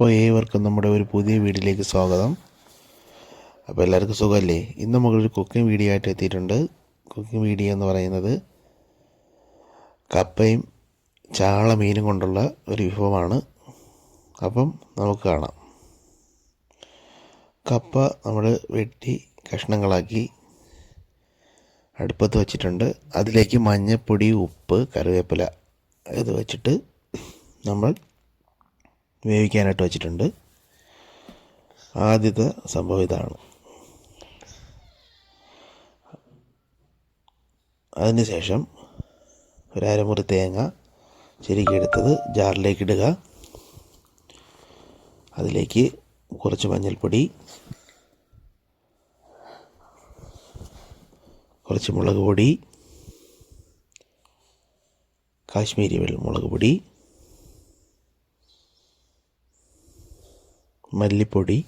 അപ്പോൾ ഏവർക്കും നമ്മുടെ ഒരു പുതിയ വീഡിയോയിലേക്ക് സ്വാഗതം. അപ്പോൾ എല്ലാവർക്കും സുഖമല്ലേ? ഇന്ന് നമ്മളൊരു കുക്കിംഗ് വീഡിയോ ആയിട്ട് എത്തിയിട്ടുണ്ട്. കുക്കിംഗ് വീഡിയോ എന്ന് പറയുന്നത് കപ്പയും ചാള മീനും കൊണ്ടുള്ള ഒരു വിഭവമാണ്. അപ്പം നമുക്ക് കാണാം. കപ്പ നമ്മൾ വെട്ടി കഷ്ണങ്ങളാക്കി അടുപ്പത്ത് വച്ചിട്ടുണ്ട്. അതിലേക്ക് മഞ്ഞൾപ്പൊടി ഉപ്പ് കറിവേപ്പില ഇത് വെച്ചിട്ട് നമ്മൾ വേവിക്കാനായിട്ട് വെച്ചിട്ടുണ്ട്. ആദ്യത്തെ സംഭവം ഇതാണ്. അതിനുശേഷം ഒരു അരമുറി തേങ്ങ ചെരുക്കിയെടുത്തത് ജാറിലേക്ക് ഇടുക. അതിലേക്ക് കുറച്ച് മഞ്ഞൾപ്പൊടി കുറച്ച് മുളക് പൊടി കാശ്മീരി മുളക് പൊടി മല്ലിപ്പൊടി.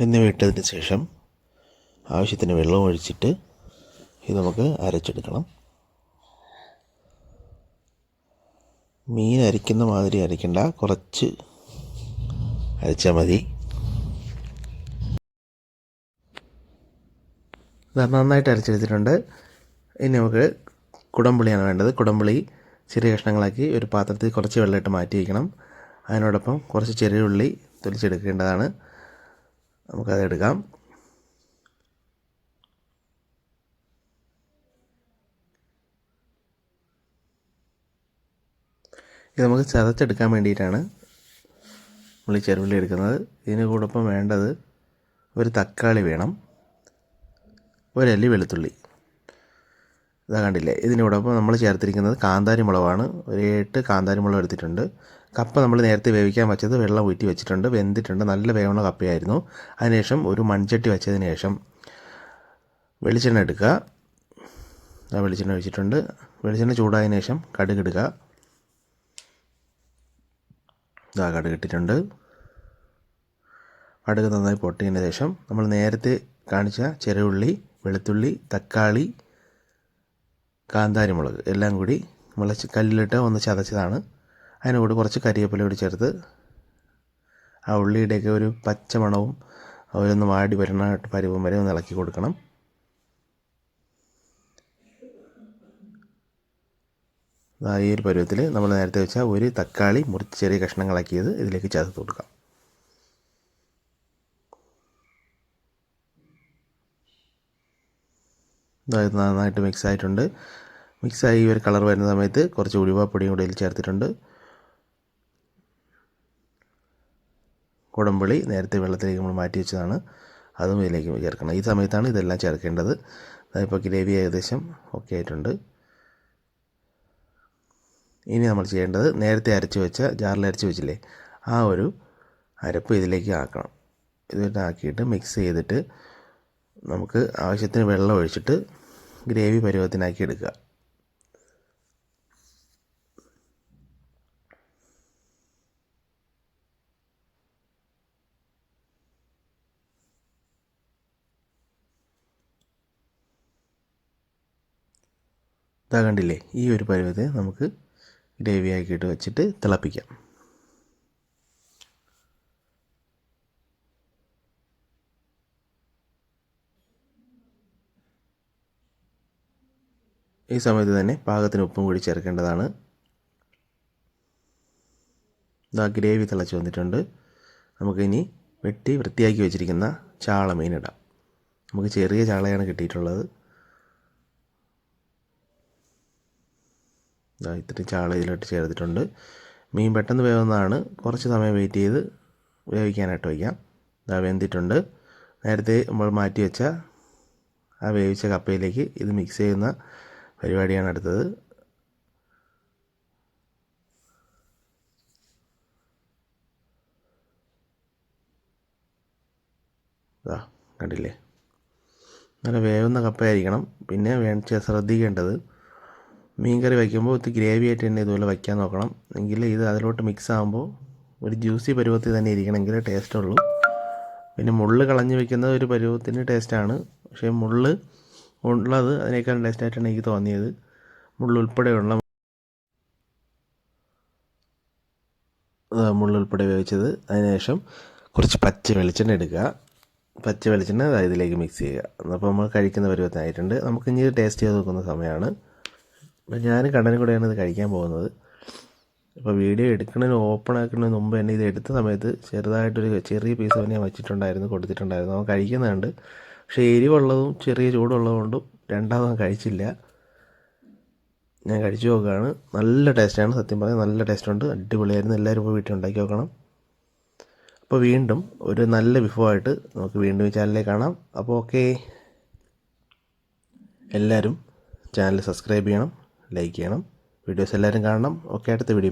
എന്നിവ ഇട്ടതിന് ശേഷം ആവശ്യത്തിന് വെള്ളം ഒഴിച്ചിട്ട് ഇത് നമുക്ക് അരച്ചെടുക്കണം. മീൻ അരിക്കുന്ന മാതിരി അരയ്ക്കണ്ട. കുറച്ച് അരച്ചാൽ മതി. നന്നായിട്ട് അരച്ചെടുത്തിട്ടുണ്ട്. ഇനി നമുക്ക് കുടംപുളിയാണ് വേണ്ടത്. കുടംപുളി ചെറിയ കഷ്ണങ്ങളാക്കി ഒരു പാത്രത്തിൽ കുറച്ച് വെള്ളമിട്ട് മാറ്റി വയ്ക്കണം അതിനോടൊപ്പം കുറച്ച് ചെറിയ ഉള്ളി തൊലിച്ചെടുക്കേണ്ടതാണ്. നമുക്കത് എടുക്കാം. ഇത് നമുക്ക് ചതച്ചെടുക്കാൻ വേണ്ടിയിട്ടാണ് ഉള്ളി ഈ ചെറുള്ളി എടുക്കുന്നത്. ഇതിന് കൂടൊപ്പം വേണ്ടത് ഒരു തക്കാളി വേണം. ഒരല്ലി വെളുത്തുള്ളി. ഇതാ കണ്ടില്ലേ? ഇതിനോടൊപ്പം നമ്മൾ ചേർത്തിരിക്കുന്നത് കാന്താരി മുളകാണ്. ഒരു എട്ട് കാന്താരി മുളക് എടുത്തിട്ടുണ്ട്. കപ്പ നമ്മൾ നേരത്തെ വേവിക്കാൻ വെച്ചത് വെള്ളം ഊറ്റി വെച്ചിട്ടുണ്ട്. വെന്തിട്ടുണ്ട്. നല്ല വേവുള്ള കപ്പയായിരുന്നു. അതിനുശേഷം ഒരു മൺചട്ടി വെച്ചതിന് ശേഷം വെളിച്ചെണ്ണ എടുക്കുക. ആ വെളിച്ചെണ്ണ വെച്ചിട്ടുണ്ട് വെളിച്ചെണ്ണ ചൂടായതിനു ശേഷം കടുക് ഇടുക. ഇതാ കടുക് ഇട്ടിട്ടുണ്ട്. കടുക് നന്നായി പൊട്ടിയതിന് ശേഷം നമ്മൾ നേരത്തെ കാണിച്ച ചെറുള്ളി വെളുത്തുള്ളി തക്കാളി കാന്താരി മുളക് എല്ലാം കൂടി നമ്മൾ കല്ലിലിട്ട് ഒന്ന് ചതച്ചതാണ്. കൂടി കുറച്ച് കരിവേപ്പില കൂടി ചേർത്ത് ആ ഉള്ളിയുടെയൊക്കെ ഒരു പച്ചമണവും അവരൊന്ന് വാടി വരണ പരുവം വരെ ഒന്ന് ഇളക്കി കൊടുക്കണം. ഈ ഒരു പരുവത്തിൽ നമ്മൾ നേരത്തെ വെച്ച ഒരു തക്കാളി മുറിച്ച് ചെറിയ കഷ്ണങ്ങളാക്കിയത് ഇതിലേക്ക് ചേർത്ത് കൊടുക്കാം. നന്നായിട്ട് മിക്സ് ആയിട്ടുണ്ട്. മിക്സ് ആയി ഒരു കളർ വരുന്ന സമയത്ത് കുറച്ച് ഉലുവാപ്പൊടിയും കൂടെ ഇതിൽ ചേർത്തിട്ടുണ്ട്. കുടമ്പുളി നേരത്തെ വെള്ളത്തിലേക്ക് നമ്മൾ മാറ്റി വെച്ചതാണ്. അതും ഇതിലേക്ക് ചേർക്കണം. ഈ സമയത്താണ് ഇതെല്ലാം ചേർക്കേണ്ടത്. അതിപ്പോൾ ഗ്രേവി ഏകദേശം ഓക്കെ ആയിട്ടുണ്ട്. ഇനി നമ്മൾ ചെയ്യേണ്ടത് നേരത്തെ അരച്ച് വെച്ച ജാറിൽ അരച്ച് വെച്ചില്ലേ ആ ഒരു അരപ്പ് ഇതിലേക്ക് ആക്കണം. ഇതിട്ട് ആക്കിയിട്ട് മിക്സ് ചെയ്തിട്ട് നമുക്ക് ആവശ്യത്തിന് വെള്ളം ഒഴിച്ചിട്ട് ഗ്രേവി പരുവത്തിനാക്കി എടുക്കുക. ഇതാ കണ്ടില്ലേ ഈ ഒരു പരുവത്തെ നമുക്ക് ഗ്രേവി ആക്കിയിട്ട് വെച്ചിട്ട് തിളപ്പിക്കാം. ഈ സമയത്ത് തന്നെ പാകത്തിന് ഉപ്പും കൂടി ചേർക്കേണ്ടതാണ്. ഇതാ ഗ്രേവി തിളച്ച് വന്നിട്ടുണ്ട്. നമുക്കിനി വെട്ടി വൃത്തിയാക്കി വെച്ചിരിക്കുന്ന ചാള മീൻ ഇടാം. നമുക്ക് ചെറിയ ചാളയാണ് കിട്ടിയിട്ടുള്ളത്. ഇതാ ഇത്രയും ചാള ഇതിലോട്ട് ചേർത്തിട്ടുണ്ട്. മീൻ പെട്ടെന്ന് വേവുന്നതാണ്. കുറച്ച് സമയം വെയിറ്റ് ചെയ്ത് വേവിക്കാനായിട്ട് വയ്ക്കാം. ഇതാ വെന്തിട്ടുണ്ട്. നേരത്തെ നമ്മൾ മാറ്റി വെച്ച ആ വേവിച്ച കപ്പയിലേക്ക് ഇത് മിക്സ് ചെയ്യുന്ന പരിപാടിയാണ് അടുത്തത്. ഇതാ കണ്ടില്ലേ? നല്ല വേവുന്ന കപ്പയായിരിക്കണം. പിന്നെ വേണ്ട ശ്രദ്ധിക്കേണ്ടത് മീൻ കറി വയ്ക്കുമ്പോൾ ഒത്തിരി ഗ്രേവി ആയിട്ട് തന്നെ ഇതുപോലെ വയ്ക്കാൻ നോക്കണം. എങ്കിൽ ഇത് അതിലോട്ട് മിക്സ് ആകുമ്പോൾ ഒരു ജ്യൂസി പരുവത്തിൽ തന്നെ ഇരിക്കണമെങ്കിൽ ടേസ്റ്റുള്ളൂ പിന്നെ മുള്ള് കളഞ്ഞ് വെക്കുന്നത് ഒരു പരുവത്തിന് ടേസ്റ്റാണ് പക്ഷേ മുള്ള് ഉള്ളത് അതിനേക്കാൾ ടേസ്റ്റായിട്ടാണ് എനിക്ക് തോന്നിയത്. മുള്ളുൾപ്പെടെയുള്ള ഉൾപ്പെടെയുള്ള ആ, മുള്ള് ഉൾപ്പെടെ വേവിച്ചത്. അതിനുശേഷം കുറച്ച് പച്ച വെളിച്ചെണ്ണ എടുക്കുക. പച്ച വെളിച്ചെണ്ണ ഇതിലേക്ക് മിക്സ് ചെയ്യുക. അപ്പോൾ നമ്മൾ കഴിക്കുന്ന പരുവത്തിനായിട്ടുണ്ട്. നമുക്ക് ഇനി ടേസ്റ്റ് ചെയ്ത് നോക്കുന്ന സമയമാണ്. അപ്പോൾ ഞാൻ കണ്ണനും കൂടെയാണ് ഇത് കഴിക്കാൻ പോകുന്നത്. അപ്പോൾ വീഡിയോ എടുക്കുന്നതിന് ഓപ്പൺ ആക്കുന്നതിന് മുമ്പ് തന്നെ ഇത് എടുത്ത സമയത്ത് ചെറുതായിട്ടൊരു ചെറിയ പീസ് ഞാൻ വെച്ചിട്ടുണ്ടായിരുന്നു കൊടുത്തിട്ടുണ്ടായിരുന്നു. അവൻ കഴിക്കുന്നുണ്ട് പക്ഷേ എരിവുള്ളതും ചെറിയ ചൂടുള്ളതും കൊണ്ടും രണ്ടാമത് കഴിച്ചില്ല. ഞാൻ കഴിച്ചു നോക്കുകയാണ്. നല്ല ടേസ്റ്റാണ് സത്യം പറഞ്ഞാൽ. നല്ല ടേസ്റ്റുണ്ട്. അടിപൊളിയായിരുന്നു. എല്ലാവരും ഇപ്പോൾ വീട്ടിൽ ഉണ്ടാക്കി നോക്കണം. അപ്പോൾ വീണ്ടും ഒരു നല്ല വിഭവമായിട്ട് നമുക്ക് വീണ്ടും ഈ ചാനലിൽ കാണാം. അപ്പോൾ ഓക്കെ. എല്ലാവരും ചാനൽ സബ്സ്ക്രൈബ് ചെയ്യണം ലൈക്ക് ചെയ്യണം. വീഡിയോസ് എല്ലാവരും കാണണം. ഓക്കെ അടുത്ത വീഡിയോ